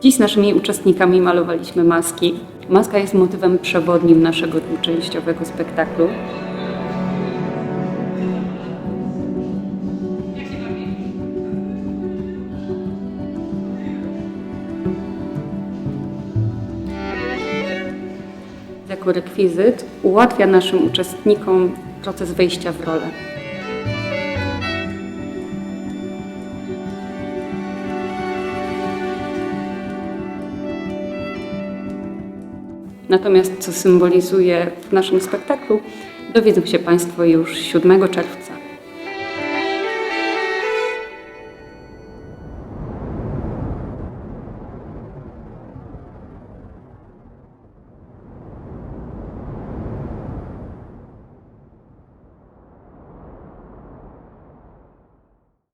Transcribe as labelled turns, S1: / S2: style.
S1: Dziś z naszymi uczestnikami malowaliśmy maski. Maska jest motywem przewodnim naszego dwuczęściowego spektaklu. Jako rekwizyt ułatwia naszym uczestnikom proces wejścia w rolę. Natomiast co symbolizuje w naszym spektaklu, dowiedzą się Państwo już 7 czerwca.